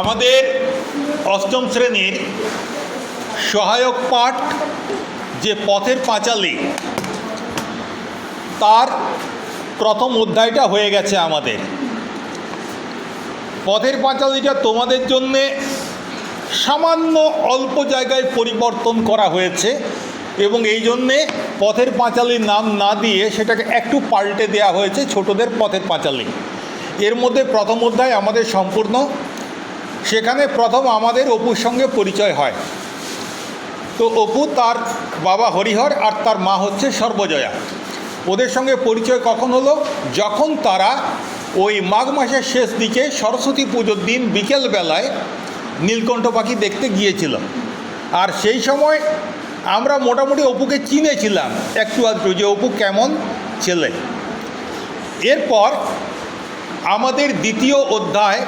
আমাদের অষ্টম শ্রেণির সহায়ক পাঠ যে পথের পাঁচালী, তার প্রথম অধ্যায়টা হয়ে গেছে আমাদের। পথের পাঁচালীটা তোমাদের জন্যে সামান্য অল্প জায়গায় পরিবর্তন করা হয়েছে এবং এই জন্যে পথের পাঁচালীর নাম না দিয়ে সেটাকে একটু পাল্টে দেওয়া হয়েছে ছোটদের পথের পাঁচালী। এর মধ্যে প্রথম অধ্যায় আমাদের সম্পূর্ণ সেখানে প্রথম আমাদের অপুর সঙ্গে পরিচয় হয়। তো অপু তার বাবা হরিহর আর তার মা হচ্ছে সর্বজয়া। ওদের সঙ্গে পরিচয় কখন হলো? যখন তারা ওই মাঘ মাসের শেষ দিকে সরস্বতী পুজোর দিন বিকেলবেলায় নীলকণ্ঠ পাখি দেখতে গিয়েছিল। আর সেই সময় আমরা মোটামুটি অপুকে চিনেছিলাম। একটু আধটু যে অপু কেমন ছেলে। এরপর আমাদের দ্বিতীয় অধ্যায়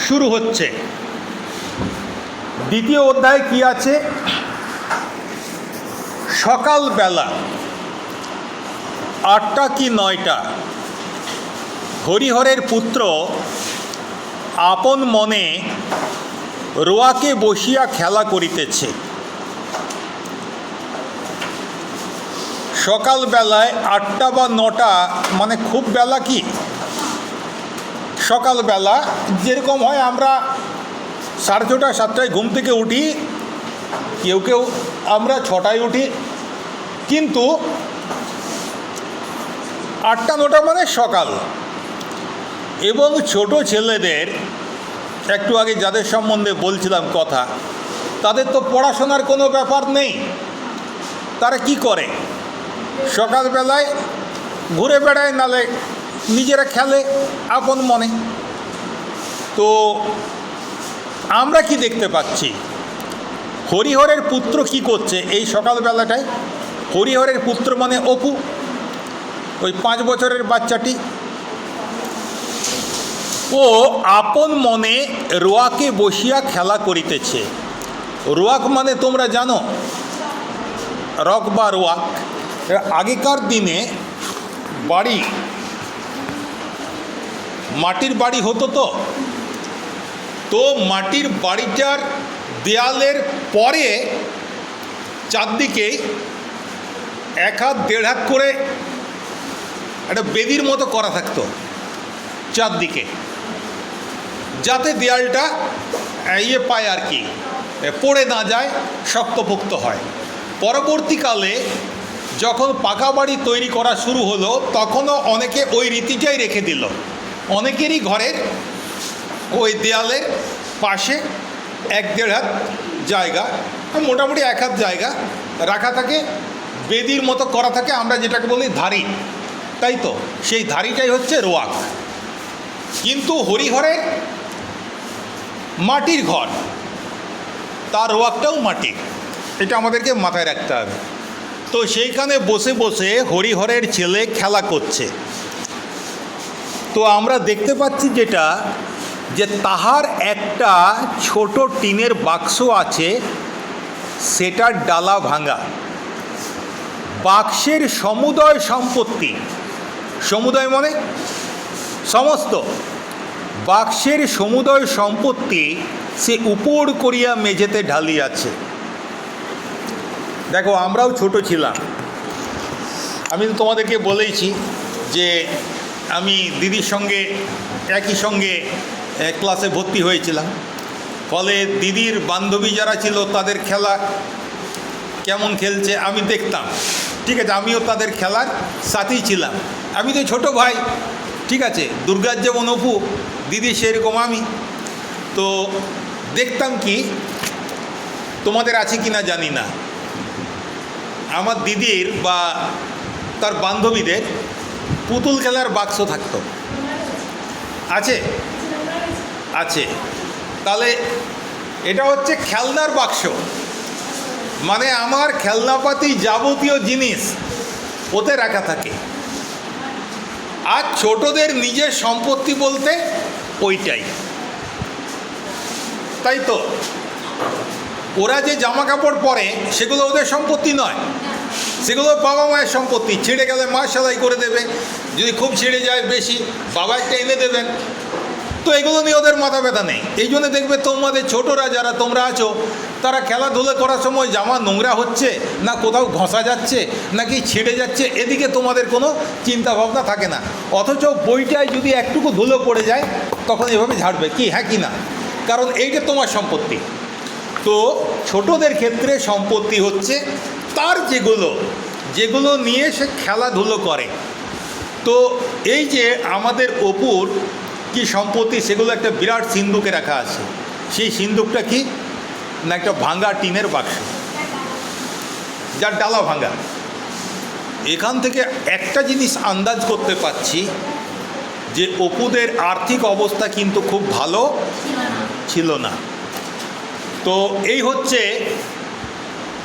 শুরু হচ্ছে। দ্বিতীয় অধ্যায় কি আছে? সকালবেলা আটটা কি নয়টা হরিহরের পুত্র আপন মনে রোয়াকে বসিয়া খেলা করিতেছে। সকালবেলায় আটটা বা নটা মানে খুব বেলা কি? সকালবেলা যেরকম হয় আমরা সাড়ে ছটা, সাতটায় ঘুম থেকে উঠি, কেউ কেউ আমরা ছটায় উঠি। কিন্তু আটটা, নটা মানে সকাল। এবং ছোট ছেলেদের, একটু আগে যাদের সম্বন্ধে বলছিলাম কথা, তাদের তো পড়াশোনার কোনো ব্যাপার নেই। তারা কি করে? সকালবেলায় ঘুরে বেড়ায় নালে নিজেরা খেলে, আপন মনে। তো আমরা কি দেখতে পাচ্ছি? হরিহরের পুত্র কি করছে এই সকালবেলাটায়? হরিহরের পুত্র মানে অপু, ওই পাঁচ বছরের বাচ্চাটি। ও আপন মনে রোয়াকে বসিয়া খেলা করিতেছে। রোয়াক মানে তোমরা জানো, রক বা রোয়াক। আগেকার দিনে বাড়ি মাটির বাড়ি হতো তো। তো মাটির বাড়িটার দেয়ালের পরে চারদিকে এক হাত, দেড় হাত করে একটা বেদির মতো করা থাকতো চারদিকে। যাতে দেয়ালটা ইয়ে পায় আর কি, পড়ে না যায়, শক্তপোক্ত হয়। পরবর্তীকালে যখন পাকা বাড়ি তৈরি করা শুরু হলো, তখনও অনেকে ওই রীতিটাই রেখে দিল। অনেকেরই ঘরের ওই দেয়ালের পাশে এক দেড় হাত জায়গা মোটামুটি এক হাত জায়গা রাখা থাকে, বেদির মতো করা থাকে, আমরা যেটাকে বলি ধারি। তাই তো? সেই ধারিটাই হচ্ছে রোয়াক। কিন্তু হরিহরের মাটির ঘর, তার রোয়াকটাও মাটির এটা আমাদেরকে মাথায় রাখতে হবে। তো সেইখানে বসে বসে হরিহরের ছেলে খেলা করছে। তো আমরা দেখতে পাচ্ছি যেটা, যে তাহার একটা ছোট টিনের বাক্স আছে, সেটার ডালা ভাঙা। বাক্সের সমুদয় সম্পত্তি, সমুদয় মানে সমস্ত, বাক্সের সমুদয় সম্পত্তি সে উপর করিয়া মেঝেতে ঢালিয়াছে। দেখো, আমরাও ছোট ছিলাম। আমি তো তোমাদেরকে বলেইছি যে আমি দিদির সঙ্গে, একই সঙ্গে ক্লাসে ভর্তি হয়েছিলাম। ফলে দিদির বান্ধবী যারা ছিল, তাদের খেলা কেমন খেলছে আমি দেখতাম। ঠিক আছে, আমিও তাদের খেলার সাথেই ছিলাম। আমি তো ছোট ভাই, ঠিক আছে, দুর্গার যেমন অপু, দিদি সেরকম আমি। তো দেখতাম কি, তোমাদের আছে কি না জানি না। আমার দিদির বা তার বান্ধবীদের পুতুল খেলার বাক্স থাকতো। আছে? আছে। তাহলে এটা হচ্ছে খেলনার বাক্স। মানে আমার খেলনাপাতি যাবতীয় জিনিস ওতে রাখা থাকে। আর ছোটদের নিজের সম্পত্তি বলতে ওইটাই। তাই তো? ওরা যে জামা কাপড় পরে সেগুলো ওদের সম্পত্তি নয়। সেগুলো বাবা মায়ের সম্পত্তি, ছিঁড়ে গেলে মা সেলাই করে দেবে। যদি খুব ছিঁড়ে যায় বেশি, বাবা একটা এনে দেবেন। তো এগুলো নিয়ে ওদের মাথা ব্যথা নেই। এই জন্য দেখবে তোমাদের ছোটরা যারা তোমরা আছো, তারা খেলাধুলো করার সময় জামা নোংরা হচ্ছে, না কোথাও ঘষা যাচ্ছে, নাকি ছিঁড়ে যাচ্ছে, এদিকে তোমাদের কোনো চিন্তা ভাবনা থাকে না। অথচ বইটায় যদি একটুকু ধুলো পড়ে যায়, তখন এভাবে ঝাড়বে। কি হ্যাঁ কি না? কারণ এইটা তোমার সম্পত্তি। তো ছোটদের ক্ষেত্রে সম্পত্তি হচ্ছে তার যেগুলো যেগুলো নিয়ে সে খেলাধুলো করে। তো এই যে আমাদের অপুর কি সম্পত্তি, সেগুলো একটা বিরাট সিন্ধুকে রাখা আছে। সেই সিন্ধুকটা কি? না, একটা ভাঙ্গা টিনের বাক্স। যার ডালা ভাঙ্গা। এখান থেকে একটা জিনিস আন্দাজ করতে পারছি, যে অপুদের আর্থিক অবস্থা কিন্তু খুব ভালো ছিল না। তো এই হচ্ছে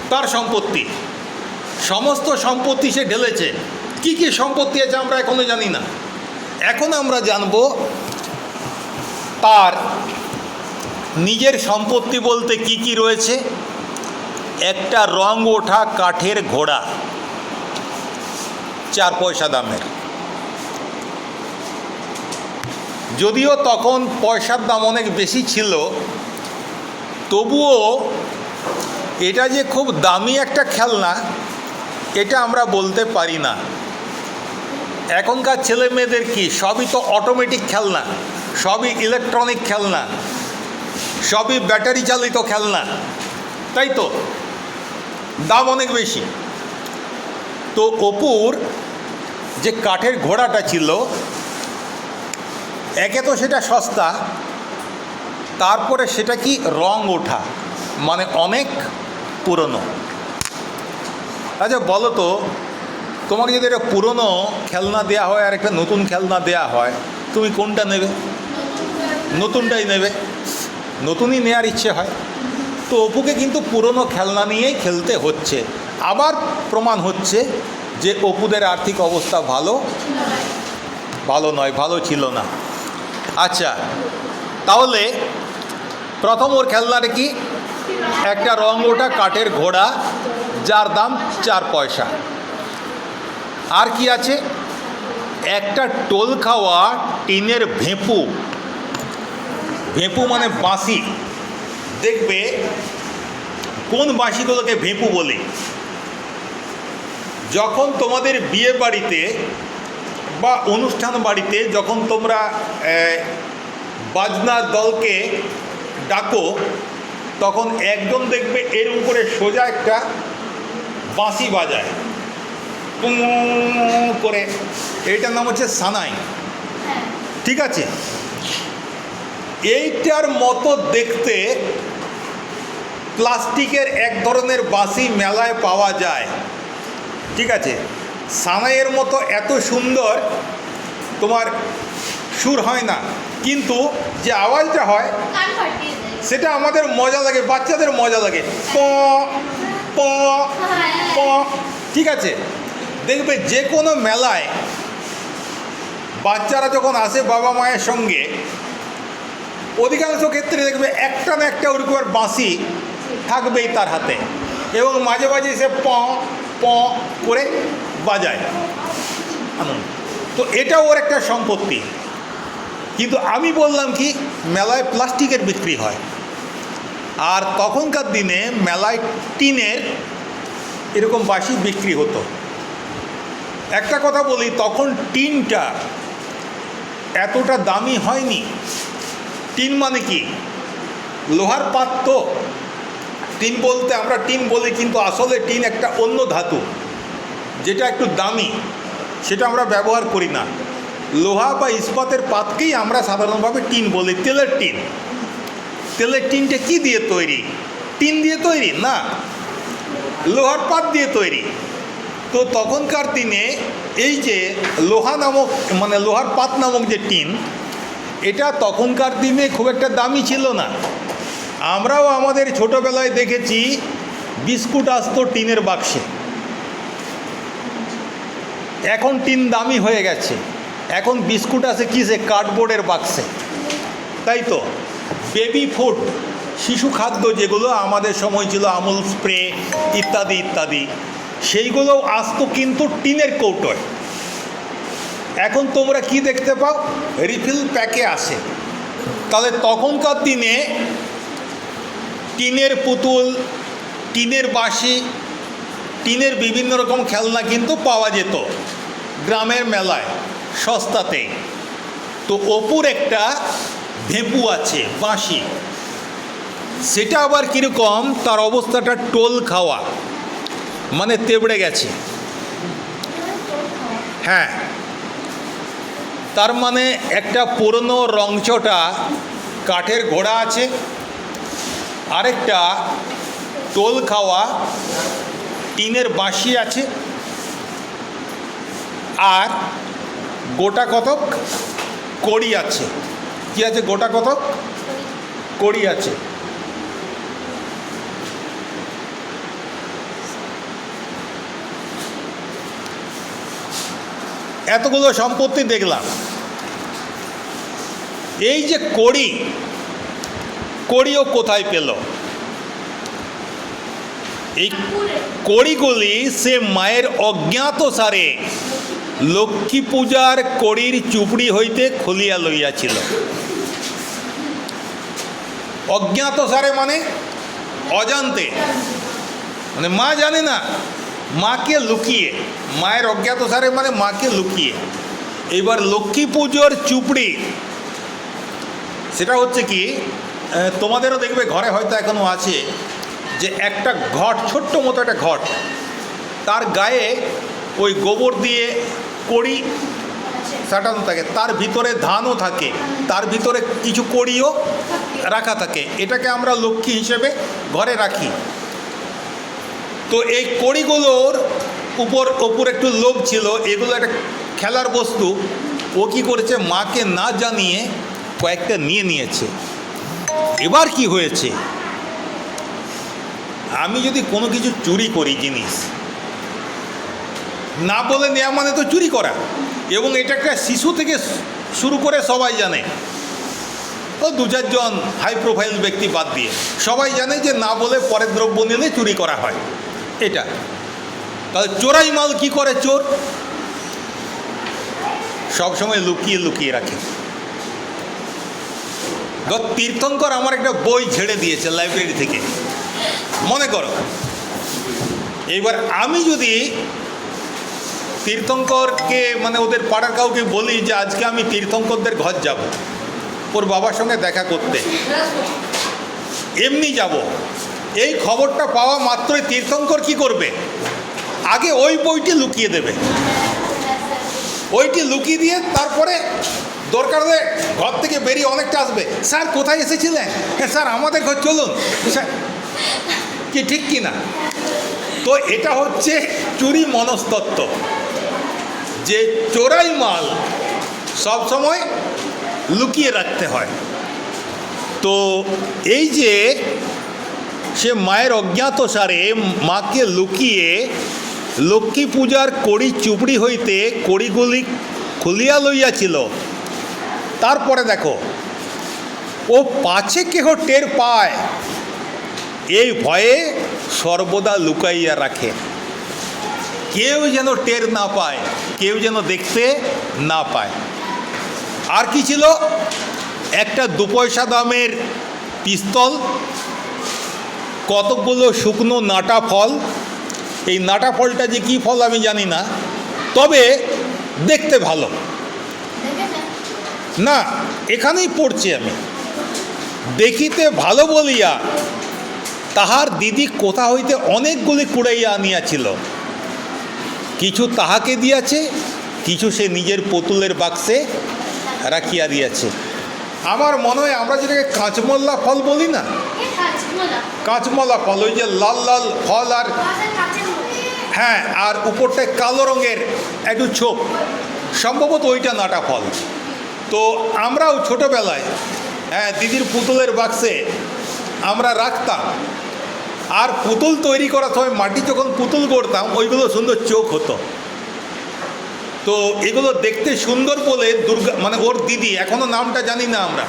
তার সম্পত্তি। সমস্ত সম্পত্তি সে ঢেলেছে। কি কি সম্পত্তি আছে আমরা এখনও জানি না। এখন আমরা জানব তার নিজের সম্পত্তি বলতে কি কি রয়েছে। একটা রং ওঠা কাঠের ঘোড়া, চার পয়সা দামের। যদিও তখন পয়সার দাম অনেক বেশি ছিল, তবুও এটা যে খুব দামি একটা খেলনা এটা আমরা বলতে পারি না। এখনকার ছেলে মেয়েদের কি? সবই তো অটোমেটিক খেলনা। সবই ইলেকট্রনিক খেলনা। সবই ব্যাটারি চালিত খেলনা। তাই তো? দাম অনেক বেশি। তো অপুর যে কাঠের ঘোড়াটা ছিল, একে তো সেটা সস্তা, তারপরে সেটা কি রং ওঠা? মানে অনেক পুরনো। আচ্ছা বলো তো, তোমাকে যদি একটা পুরনো খেলনা দেওয়া হয় আর একটা নতুন খেলনা দেওয়া হয়, তুমি কোনটা নেবে? নতুনটাই নেবে। নতুনই নেওয়ার ইচ্ছে হয়। তো অপুকে কিন্তু পুরনো খেলনা নিয়েই খেলতে হচ্ছে। আবার প্রমাণ হচ্ছে যে অপুদের আর্থিক অবস্থা ভালো ভালো নয়, ভালো ছিল না। আচ্ছা তাহলে প্রথম ওর খেলনাটা কি? একটা রং ওটা কাঠের ঘোড়া যার দাম চার পয়সা। আর কি আছে? একটা টোল খাওয়া টিনের ভেঁপু। ভেঁপু মানে বাঁশি। দেখবে কোন বাঁশিগুলোকে ভেঁপু বলে? যখন তোমাদের বিয়ে বাড়িতে বা অনুষ্ঠান বাড়িতে যখন তোমরা বাজনার দলকে ডাকো, তখন একজন দেখবে এর উপরে সোজা একটা বাঁশি বাজায়। করে। এইটার নাম হচ্ছে সানাই। ঠিক আছে? এইটার মতো দেখতে প্লাস্টিকের এক ধরনের বাঁশি মেলায় পাওয়া যায়। ঠিক আছে? সানাইয়ের মতো এত সুন্দর তোমার সুর হয় না। কিন্তু যে আওয়াজটা হয় সেটা আমাদের মজা লাগে বাচ্চাদের মজা লাগে। প প প। ঠিক আছে? দেখবে যে কোনো মেলায় বাচ্চারা যখন আসে বাবা মায়ের সঙ্গে, অধিকাংশ ক্ষেত্রে দেখবে একটা না একটা ওরকম বাঁশি থাকবেই তার হাতে এবং মাঝে মাঝে সে প প করে বাজায়। তো এটা ওর একটা সম্পত্তি। কিন্তু আমি বললাম কি, মেলায় প্লাস্টিকের বিক্রি হয়। আর তখনকার দিনে মেলায় টিনের এরকম বাঁশি বিক্রি হতো। একটা কথা বলি, তখন টিনটা এতটা দামি হয়নি। টিন মানে কি? লোহার পাত্র টিন বলতে আমরা টিন বলি, কিন্তু আসলে টিন একটা অন্য ধাতু, যেটা একটু দামি, সেটা আমরা ব্যবহার করি না। লোহা বা ইস্পাতের পাতকেই আমরা সাধারণভাবে টিন বলি, তেলের টিন। তেলের টিনটা কি দিয়ে তৈরি? টিন দিয়ে তৈরি? না। লোহার পাত দিয়ে তৈরি। তো তখনকার দিনে এই যে লোহা নামক মানে লোহার পাত নামক যে টিন, এটা তখনকার দিনে খুব একটা দামি ছিল না। আমরাও আমাদের ছোটোবেলায় দেখেছি বিস্কুট আসতো টিনের বাক্সে। এখন টিন দামি হয়ে গেছে। এখন বিস্কুট আছে কিসে কার্ডবোর্ডের বাক্সে। তাই তো? বেবি ফুড শিশু খাদ্য যেগুলো আমাদের সময় ছিল আমুল স্প্রে, ইত্যাদি ইত্যাদি সেইগুলোও আসতো কিন্তু টিনের কৌটোয়। এখন তোমরা কি দেখতে পাও? রিফিল প্যাকে আসে তাহলে তখনকার দিনে টিনের পুতুল, টিনের বাঁশি, টিনের বিভিন্ন রকম খেলনা কিন্তু পাওয়া যেত গ্রামের মেলায় সস্তাতে তো অপুর একটা ভেপু আছে, বাঁশি। সেটা আবার কীরকম? তার অবস্থাটা টোল খাওয়া। মানে তেবড়ে গেছে। হ্যাঁ। তার মানে একটা পুরনো রংচটা কাঠের ঘোড়া আছে। আরেকটা টোল খাওয়া টিনের বাঁশি আছে। আর গোটা কতক কড়ি আছে। কি আছে? গোটা কতক কড়ি আছে। এতগুলো সম্পত্তি দেখলাম। এই যে কড়ি, কড়িও কোথায় পেল? এই কড়িগুলি সে মায়ের অজ্ঞাত সারে লক্ষ্মী পূজার কড়ির চুপড়ি হইতে খুলিয়া লইয়াছিল। অজ্ঞাত সারে মানে অজান্তে। মানে মা জানে না, মাকে লুকিয়ে। মায়ের অজ্ঞাত সারে মানে মাকে লুকিয়ে। এবার লক্ষ্মী পুজোর চুপড়ি, সেটা হচ্ছে কি তোমাদেরও দেখবে ঘরে হয়তো এখনও আছে যে একটা ঘট, ছোট্ট মতো একটা ঘট। তার গায়ে ওই গোবর দিয়ে কড়ি সাটানো থাকে। তার ভিতরে ধানও থাকে। তার ভিতরে কিছু কড়িও রাখা থাকে। এটাকে আমরা লক্ষ্মী হিসেবে ঘরে রাখি। তো এই কড়িগুলোর উপর ওপর একটু লোভ ছিল। এগুলো একটা খেলার বস্তু। ও কী করেছে? মাকে না জানিয়ে কয়েকটা নিয়ে নিয়েছে। এবার কি হয়েছে? আমি যদি কোনো কিছু চুরি করি জিনিস, না বলে নেওয়া মানে তো চুরি করা। এবং এটা একটা শিশু থেকে শুরু করে সবাই জানে। ও দু চারজন হাই প্রোফাইল ব্যক্তি বাদ দিয়ে। সবাই জানে যে না বলে পরের দ্রব্য নিলে চুরি করা হয়। এটা। তাহলে চোরাই মাল কি করে চোর? সব সময় লুকিয়ে লুকিয়ে রাখে। তীর্থঙ্কর আমার একটা বই ছেড়ে দিয়েছে লাইব্রেরি থেকে। মনে করো। এবার আমি যদি তীর্থঙ্করকে মানে ওদের পাড়ার কাউকে বলি যে, আজকে আমি তীর্থঙ্করদের ঘর যাব। ওর বাবার সঙ্গে দেখা করতে। এমনি যাব। এই খবরটা পাওয়া মাত্রই তীর্থঙ্কর কি করবে? আগে ওই বইটি লুকিয়ে দেবে। ওইটি লুকিয়ে দিয়ে তারপরে দরকার হলে ঘর থেকে বেরিয়ে অনেকটা আসবে। স্যার, কোথায় এসেছিলেন? হ্যাঁ স্যার, আমাদের ঘর, চলুন। কি ঠিক কি না তো এটা হচ্ছে চুরি মনস্তত্ত্ব। যে চোরাই মাল সবসময় লুকিয়ে রাখতে হয়। তো এই যে সে মায়ের অজ্ঞাত সারে মাকে লুকিয়ে লক্ষ্মী পূজার কড়ি চুপড়ি হইতে কড়িগুলি খুলিয়া লইয়াছিল। তারপরে দেখো, ও পাছে কেহ টের পায়, এই ভয়ে সর্বদা লুকাইয়া রাখে। কেউ যেন টের না পায়। কেউ যেন দেখতে না পায়। আর কি ছিল? একটা দু পয়সা দামের পিস্তল, কতগুলো শুকনো নাটা ফল। এই নাটা ফলটা যে কী ফল আমি জানি না, তবে দেখতে ভালো। না, এখানেই পড়ছি আমি। দেখিতে ভালো বলিয়া তাহার দিদি কোথা হইতে অনেকগুলি কুড়াইয়া আনিয়াছিল। কিছু তাহাকে দিয়াছে কিছু সে নিজের পুতুলের বাক্সে রাখিয়া দিয়াছে। আমার মনে হয় আমরা যেটাকে কাঁচমল্লা ফল বলি না? কাঁচমলা ফল ওই যে লাল লাল ফল আর হ্যাঁ আর উপরটায় কালো রঙের একটু ছোপ। সম্ভবত ওইটা নাটা ফল। তো আমরাও ছোটোবেলায় হ্যাঁ দিদির পুতুলের বাক্সে আমরা রাখতাম। আর পুতুল তৈরি করার সময় মাটি যখন পুতুল করতাম ওইগুলো সুন্দর চোখ হতো। তো এগুলো দেখতে সুন্দর বলে দুর্গা মানে ওর দিদি এখনও নামটা জানি না আমরা।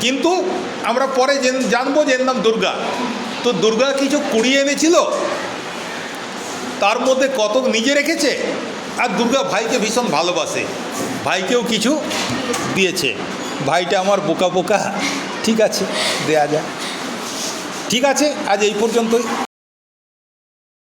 কিন্তু আমরা পরে জেন- জানব যে নাম দুর্গা। তো দুর্গা কিছু কুড়িয়ে এনেছিল। তার মধ্যে কত নিজে রেখেছে? আর দুর্গা ভাইকে ভীষণ ভালোবাসে। ভাইকেও কিছু দিয়েছে। ভাইটা আমার বোকা বোকা। ঠিক আছে দেয়া যায় ঠিক আছে আজ এই পর্যন্তই।